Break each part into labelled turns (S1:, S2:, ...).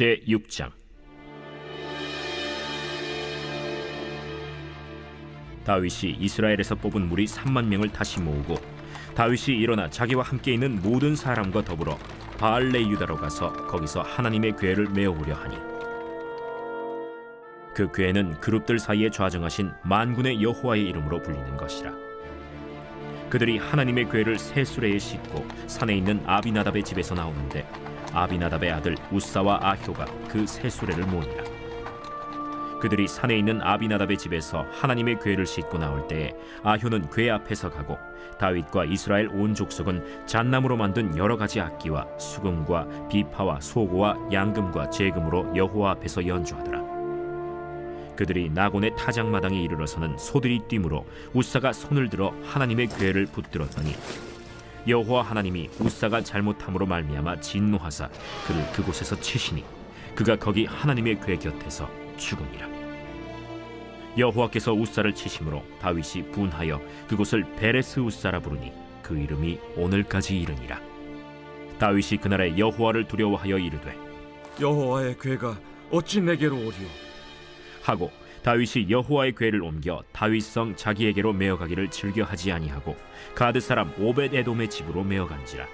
S1: 제 6장. 다윗이 이스라엘에서 뽑은 무리 3만 명을 다시 모으고 다윗이 일어나 자기와 함께 있는 모든 사람과 더불어 바알레 유다로 가서 거기서 하나님의 궤를 메어오려 하니 그 궤는 그룹들 사이에 좌정하신 만군의 여호와의 이름으로 불리는 것이라. 그들이 하나님의 궤를 새 수레에 싣고 산에 있는 아비나답의 집에서 나오는데 아비나답의 아들 우사와 아효가 그새 수레를 모으니라. 그들이 산에 있는 아비나답의 집에서 하나님의 궤를 싣고 나올 때에 아효는 궤 앞에서 가고 다윗과 이스라엘 온 족속은 잣나무로 만든 여러 가지 악기와 수금과 비파와 소고와 양금과 재금으로 여호와 앞에서 연주하더라. 그들이 나곤의 타작마당에 이르러서는 소들이 뛰므로 우사가 손을 들어 하나님의 궤를 붙들었더니 여호와 하나님이 우사가 잘못함으로 말미암아 진노하사 그를 그곳에서 치시니 그가 거기 하나님의 궤 곁에서 죽으니라 여호와께서 우사를 치심으로 다윗이 분하여 그곳을 베레스 우사라 부르니 그 이름이 오늘까지 이르니라 다윗이 그날에 여호와를 두려워하여 이르되
S2: 여호와의 괴가 어찌 내게로 오리오?
S1: 하고 다윗이 여호와의 궤를 옮겨 다윗성 자기에게로 메어가기를 즐겨하지 아니하고 가드 사람 오벳 에돔의 집으로 메어간지라.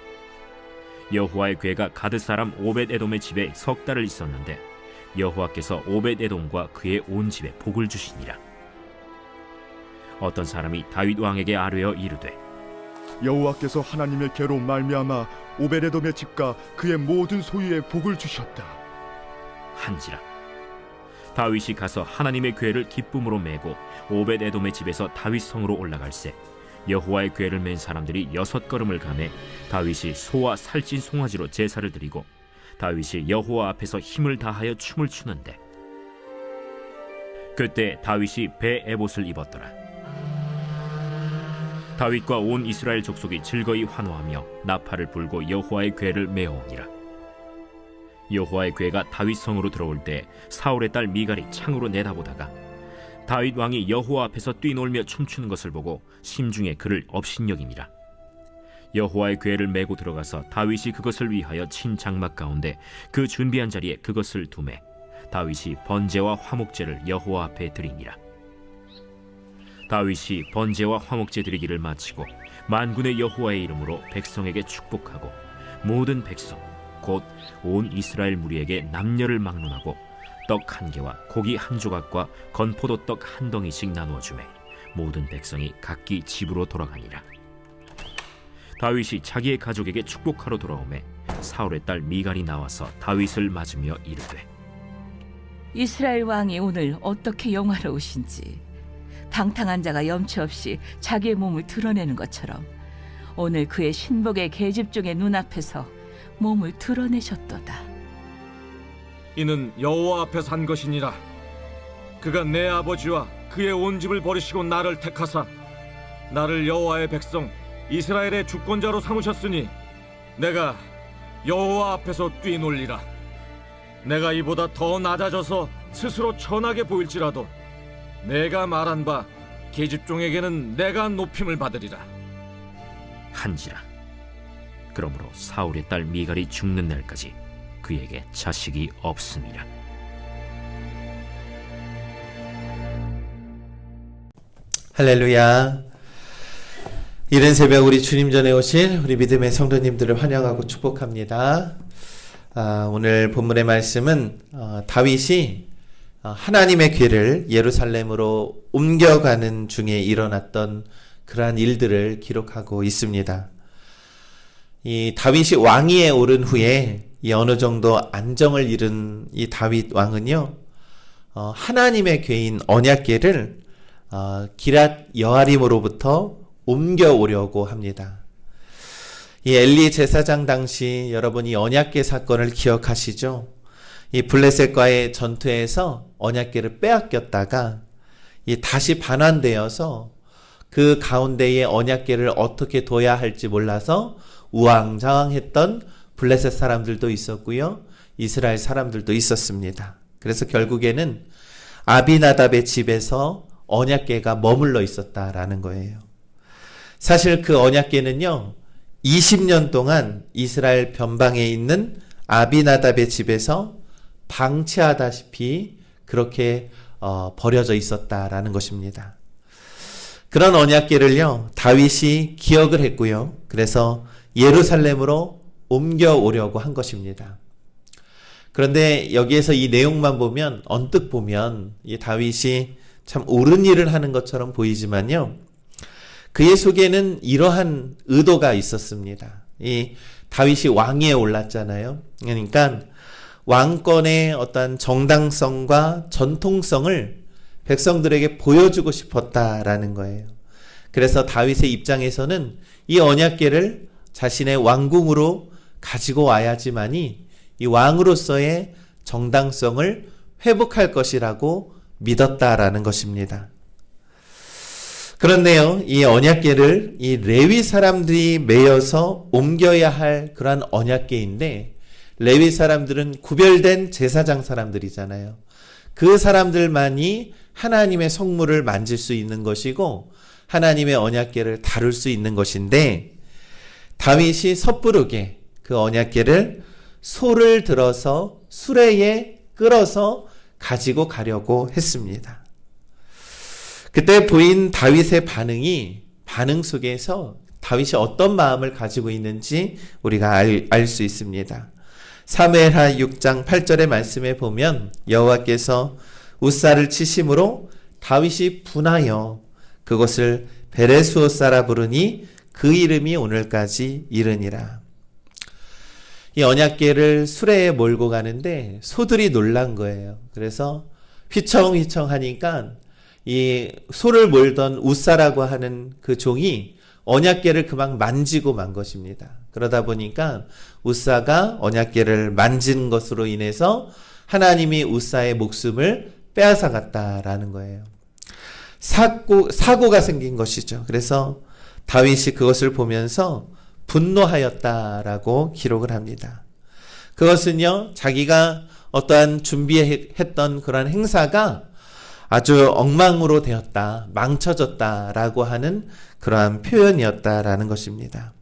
S1: 여호와의 궤가 가드 사람 오벳 에돔의 집에 석 달을 있었는데 여호와께서 오벳 에돔과 그의 온 집에 복을 주시니라. 어떤 사람이 다윗 왕에게 아뢰어 이르되
S3: 여호와께서 하나님의 계로 말미암아 오베레돔의 집과 그의 모든 소유에 복을 주셨다.
S1: 한지라 다윗이 가서 하나님의 궤를 기쁨으로 메고 오벳 에돔의 집에서 다윗 성으로 올라갈새 여호와의 궤를 맨 사람들이 여섯 걸음을 가매 다윗이 소와 살찐 송아지로 제사를 드리고 다윗이 여호와 앞에서 힘을 다하여 춤을 추는데 그때 다윗이 배 에봇을 입었더라. 다윗과 온 이스라엘 족속이 즐거이 환호하며 나팔을 불고 여호와의 궤를 메어오니라 여호와의 궤가 다윗 성으로 들어올 때 사울의 딸 미갈이 창으로 내다보다가 다윗 왕이 여호와 앞에서 뛰놀며 춤추는 것을 보고 심중에 그를 업신여기니라 여호와의 궤를 메고 들어가서 다윗이 그것을 위하여 친 장막 가운데 그 준비한 자리에 그것을 두매 다윗이 번제와 화목제를 여호와 앞에 드리니라. 다윗이 번제와 화목제 드리기를 마치고 만군의 여호와의 이름으로 백성에게 축복하고 모든 백성 곧 온 이스라엘 무리에게 남녀를 막론하고 떡 한 개와 고기 한 조각과 건포도 떡 한 덩이씩 나누어 주매 모든 백성이 각기 집으로 돌아가니라. 다윗이 자기의 가족에게 축복하러 돌아오매 사울의 딸 미갈이 나와서 다윗을 맞으며 이르되
S4: 이스라엘 왕이 오늘 어떻게 영화로우신지 방탕한 자가 염치 없이 자기의 몸을 드러내는 것처럼 오늘 그의 신복의 계집종의 눈앞에서 몸을 드러내셨도다.
S2: 이는 여호와 앞에 산 것이니라. 그가 내 아버지와 그의 온 집을 버리시고 나를 택하사 나를 여호와의 백성 이스라엘의 주권자로 삼으셨으니 내가 여호와 앞에서 뛰놀리라. 내가 이보다 더 낮아져서 스스로 천하게 보일지라도 내가 말한 바 계집종에게는 내가 높임을 받으리라.
S1: 한지라 그러므로 사울의 딸 미갈이 죽는 날까지 그에게 자식이 없음이라
S5: 할렐루야. 이른 새벽 우리 주님 전에 오신 우리 믿음의 성도님들을 환영하고 축복합니다. 아, 오늘 본문의 말씀은 어, 다윗이 어, 하나님의 귀를 예루살렘으로 옮겨가는 중에 일어났던 그러한 일들을 기록하고 있습니다. 이 다윗이 왕위에 오른 후에 이 어느 정도 안정을 잃은 이 다윗 왕은요, 어, 하나님의 괴인 언약궤를 어, 기랏 여아림으로부터 옮겨오려고 합니다. 이 엘리 제사장 당시 여러분이 언약궤 사건을 기억하시죠? 이 블레셋과의 전투에서 언약궤를 빼앗겼다가 이 다시 반환되어서 그 가운데에 언약궤를 어떻게 둬야 할지 몰라서 우왕좌왕했던 블레셋 사람들도 있었고요. 이스라엘 사람들도 있었습니다. 그래서 결국에는 아비나답의 집에서 언약궤가 머물러 있었다라는 거예요. 사실 그 언약궤는요, 20년 동안 이스라엘 변방에 있는 아비나답의 집에서 방치하다시피 그렇게 어, 버려져 있었다라는 것입니다. 그런 언약궤를요 다윗이 기억을 했고요. 그래서 예루살렘으로 옮겨오려고 한 것입니다. 그런데 여기에서 이 내용만 보면 언뜻 보면 이 다윗이 참 옳은 일을 하는 것처럼 보이지만요. 그의 속에는 이러한 의도가 있었습니다. 이 다윗이 왕위에 올랐잖아요. 그러니까 왕권의 어떤 정당성과 전통성을 백성들에게 보여주고 싶었다라는 거예요. 그래서 다윗의 입장에서는 이 언약궤를 자신의 왕궁으로 가지고 와야지만이 이 왕으로서의 정당성을 회복할 것이라고 믿었다라는 것입니다. 그런데요, 이 언약궤를 이 레위 사람들이 매여서 옮겨야 할 그러한 언약궤인데, 레위 사람들은 구별된 제사장 사람들이잖아요. 그 사람들만이 하나님의 성물을 만질 수 있는 것이고, 하나님의 언약궤를 다룰 수 있는 것인데, 다윗이 섣부르게 그 언약궤를 소를 들어서 수레에 끌어서 가지고 가려고 했습니다. 그때 보인 다윗의 반응이 반응 속에서 다윗이 어떤 마음을 가지고 있는지 우리가 알 수 있습니다. 사무엘하 6장 8절의 말씀에 보면 여호와께서 우사를 치심으로 다윗이 분하여 그것을 베레수오사라 부르니 그 이름이 오늘까지 이르니라. 이 언약궤를 수레에 몰고 가는데 소들이 놀란 거예요. 그래서 휘청휘청 하니까 이 소를 몰던 우사라고 하는 그 종이 언약궤를 그만 만지고 만 것입니다. 그러다 보니까 우사가 언약궤를 만진 것으로 인해서 하나님이 우사의 목숨을 빼앗아 갔다라는 거예요. 사고, 사고가 생긴 것이죠. 그래서 다윗이 그것을 보면서 분노하였다라고 기록을 합니다. 그것은요, 자기가 어떠한 준비했던 그런 행사가 아주 엉망으로 되었다, 망쳐졌다라고 하는 그러한 표현이었다라는 것입니다.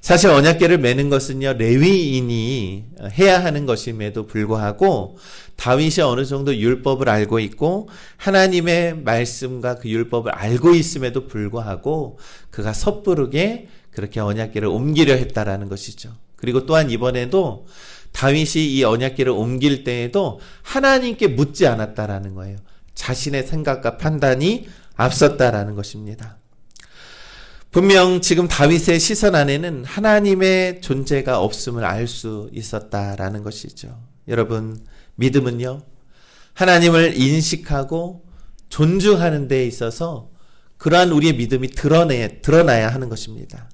S5: 사실 언약궤를 매는 것은요 레위인이 해야 하는 것임에도 불구하고 다윗이 어느 정도 율법을 알고 있고 하나님의 말씀과 그 율법을 알고 있음에도 불구하고 그가 섣부르게 그렇게 언약궤를 옮기려 했다라는 것이죠. 그리고 또한 이번에도 다윗이 이 언약궤를 옮길 때에도 하나님께 묻지 않았다라는 거예요. 자신의 생각과 판단이 앞섰다라는 것입니다. 분명 지금 다윗의 시선 안에는 하나님의 존재가 없음을 알 수 있었다라는 것이죠. 여러분, 믿음은요, 하나님을 인식하고 존중하는 데 있어서 그러한 우리의 믿음이 드러내, 드러나야 하는 것입니다.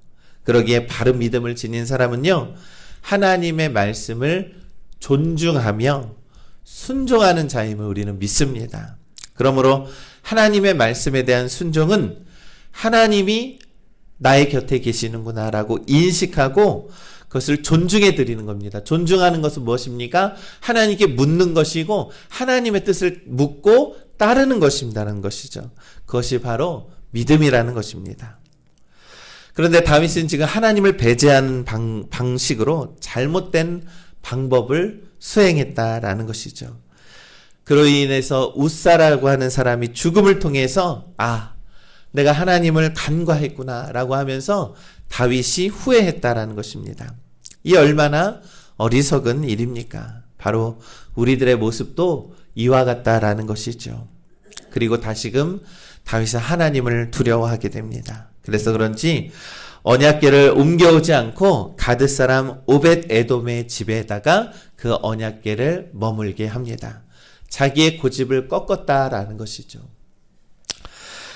S5: 그러기에 바른 믿음을 지닌 사람은요, 하나님의 말씀을 존중하며 순종하는 자임을 우리는 믿습니다. 그러므로 하나님의 말씀에 대한 순종은 하나님이 나의 곁에 계시는구나라고 인식하고 그것을 존중해 드리는 겁니다. 존중하는 것은 무엇입니까? 하나님께 묻는 것이고 하나님의 뜻을 묻고 따르는 것입니다는 것이죠. 그것이 바로 믿음이라는 것입니다. 그런데 다윗은 지금 하나님을 배제한 방, 방식으로 잘못된 방법을 수행했다라는 것이죠. 그로 인해서 우사라고 하는 사람이 죽음을 통해서 아 내가 하나님을 간과했구나라고 하면서 다윗이 후회했다라는 것입니다. 이 얼마나 어리석은 일입니까? 바로 우리들의 모습도 이와 같다라는 것이죠. 그리고 다시금 다윗은 하나님을 두려워하게 됩니다. 그래서 그런지 언약궤를 옮겨오지 않고 가드 사람 오벳 에돔의 집에다가 그 언약궤를 머물게 합니다. 자기의 고집을 꺾었다라는 것이죠.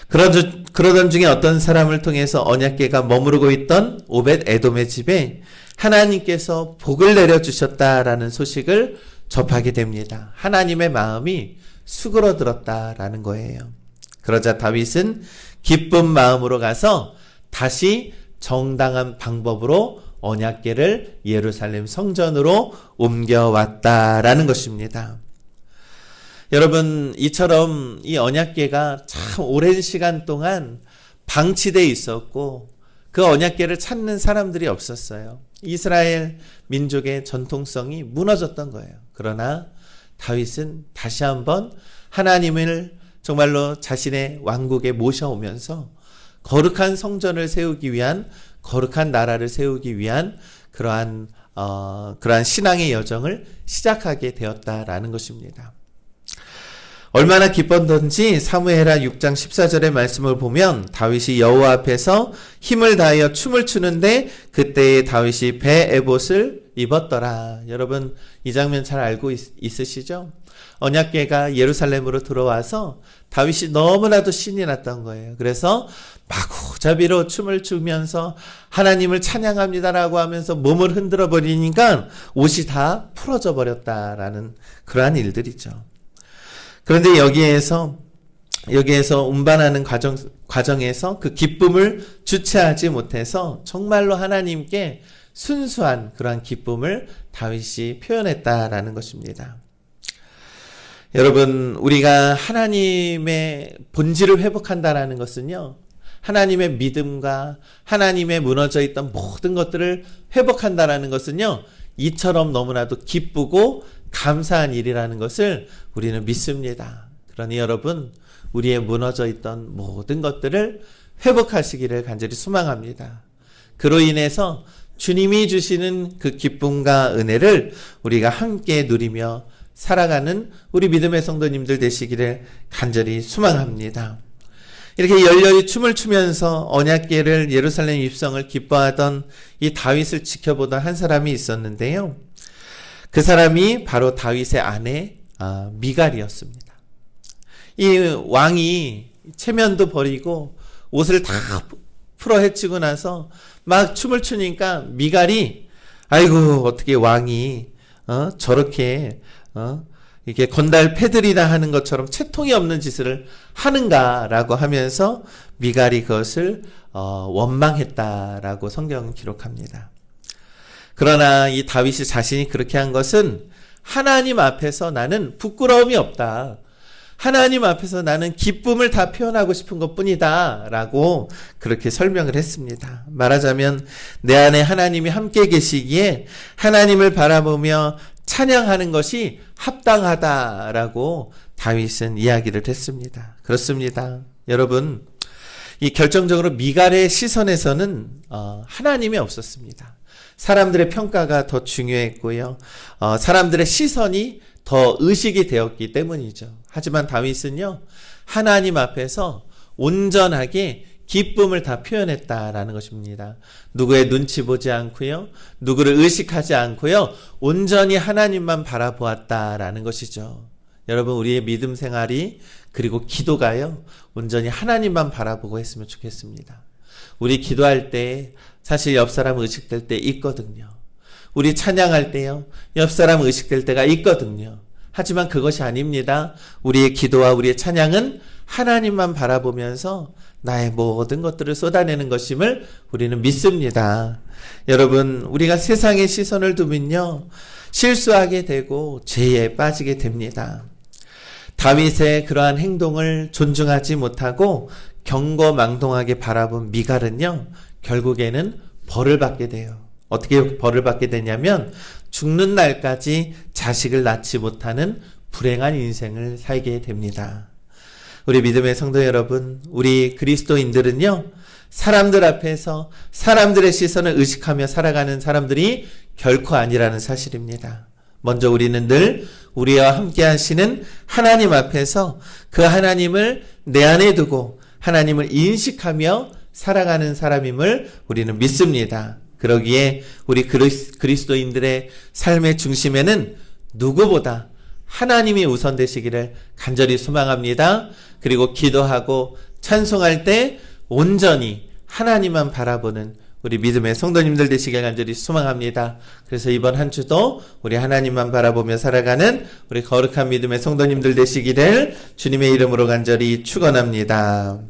S5: 그러던, 중에 어떤 사람을 통해서 언약궤가 머무르고 있던 오벳 에돔의 집에 하나님께서 복을 내려주셨다라는 소식을 접하게 됩니다. 하나님의 마음이 수그러들었다라는 거예요. 그러자 다윗은 기쁜 마음으로 가서 다시 정당한 방법으로 언약궤를 예루살렘 성전으로 옮겨왔다라는 것입니다. 여러분, 이처럼 이 언약궤가 참 오랜 시간 동안 방치돼 있었고 그 언약궤를 찾는 사람들이 없었어요. 이스라엘 민족의 전통성이 무너졌던 거예요. 그러나 다윗은 다시 한번 하나님을 정말로 자신의 왕국에 모셔오면서 거룩한 성전을 세우기 위한 거룩한 나라를 세우기 위한 그러한 어, 그러한 신앙의 여정을 시작하게 되었다라는 것입니다. 얼마나 기뻤던지 사무엘하 6장 14절의 말씀을 보면 다윗이 여호와 앞에서 힘을 다하여 춤을 추는데 그때에 다윗이 배 에봇을 입었더라. 여러분 이 장면 잘 알고 있, 있으시죠? 언약궤가 예루살렘으로 들어와서 다윗이 너무나도 신이 났던 거예요. 그래서 마구잡이로 춤을 추면서 하나님을 찬양합니다라고 하면서 몸을 흔들어 버리니까 옷이 다 풀어져 버렸다라는 그러한 일들이죠. 그런데 여기에서 여기에서 운반하는 과정 과정에서 그 기쁨을 주체하지 못해서 정말로 하나님께 순수한 그러한 기쁨을 다윗이 표현했다라는 것입니다. 여러분, 우리가 하나님의 본질을 회복한다라는 것은요, 하나님의 믿음과 하나님의 무너져 있던 모든 것들을 회복한다라는 것은요, 이처럼 너무나도 기쁘고 감사한 일이라는 것을 우리는 믿습니다. 그러니 여러분, 우리의 무너져 있던 모든 것들을 회복하시기를 간절히 소망합니다. 그로 인해서 주님이 주시는 그 기쁨과 은혜를 우리가 함께 누리며 살아가는 우리 믿음의 성도님들 되시기를 간절히 소망합니다. 이렇게 열렬히 춤을 추면서 언약궤를 예루살렘 입성을 기뻐하던 이 다윗을 지켜보던 한 사람이 있었는데요. 그 사람이 바로 다윗의 아내 아, 미갈이었습니다. 이 왕이 체면도 버리고 옷을 다 풀어 헤치고 나서 막 춤을 추니까 미갈이 아이고 어떻게 왕이 어, 저렇게 어, 이게 건달 패들이나 하는 것처럼 채통이 없는 짓을 하는가라고 하면서 미갈이 그것을 어, 원망했다라고 성경은 기록합니다. 그러나 이 다윗이 자신이 그렇게 한 것은 하나님 앞에서 나는 부끄러움이 없다. 하나님 앞에서 나는 기쁨을 다 표현하고 싶은 것 뿐이다. 라고 그렇게 설명을 했습니다. 말하자면 내 안에 하나님이 함께 계시기에 하나님을 바라보며 찬양하는 것이 합당하다라고 다윗은 이야기를 했습니다. 그렇습니다. 여러분, 이 결정적으로 미갈의 시선에서는 어, 하나님이 없었습니다. 사람들의 평가가 더 중요했고요. 어, 사람들의 시선이 더 의식이 되었기 때문이죠. 하지만 다윗은요, 하나님 앞에서 온전하게 기쁨을 다 표현했다라는 것입니다. 누구의 눈치 보지 않고요. 누구를 의식하지 않고요. 온전히 하나님만 바라보았다라는 것이죠. 여러분 우리의 믿음 생활이 그리고 기도가요. 온전히 하나님만 바라보고 했으면 좋겠습니다. 우리 기도할 때 사실 옆 사람 의식될 때 있거든요. 우리 찬양할 때요. 옆 사람 의식될 때가 있거든요. 하지만 그것이 아닙니다. 우리의 기도와 우리의 찬양은 하나님만 바라보면서 나의 모든 것들을 쏟아내는 것임을 우리는 믿습니다. 여러분, 우리가 세상의 시선을 두면요. 실수하게 되고 죄에 빠지게 됩니다. 다윗의 그러한 행동을 존중하지 못하고 경거망동하게 바라본 미갈은요. 결국에는 벌을 받게 돼요. 어떻게 벌을 받게 되냐면 죽는 날까지 자식을 낳지 못하는 불행한 인생을 살게 됩니다. 우리 믿음의 성도 여러분, 우리 그리스도인들은요, 사람들 앞에서 사람들의 시선을 의식하며 살아가는 사람들이 결코 아니라는 사실입니다. 먼저 우리는 늘 우리와 함께 하시는 하나님 앞에서 그 하나님을 내 안에 두고 하나님을 인식하며 살아가는 사람임을 우리는 믿습니다. 그러기에 우리 그리스도인들의 삶의 중심에는 누구보다 하나님이 우선 되시기를 간절히 소망합니다. 그리고 기도하고 찬송할 때 온전히 하나님만 바라보는 우리 믿음의 성도님들 되시길 간절히 소망합니다. 그래서 이번 한 주도 우리 하나님만 바라보며 살아가는 우리 거룩한 믿음의 성도님들 되시기를 주님의 이름으로 간절히 축원합니다.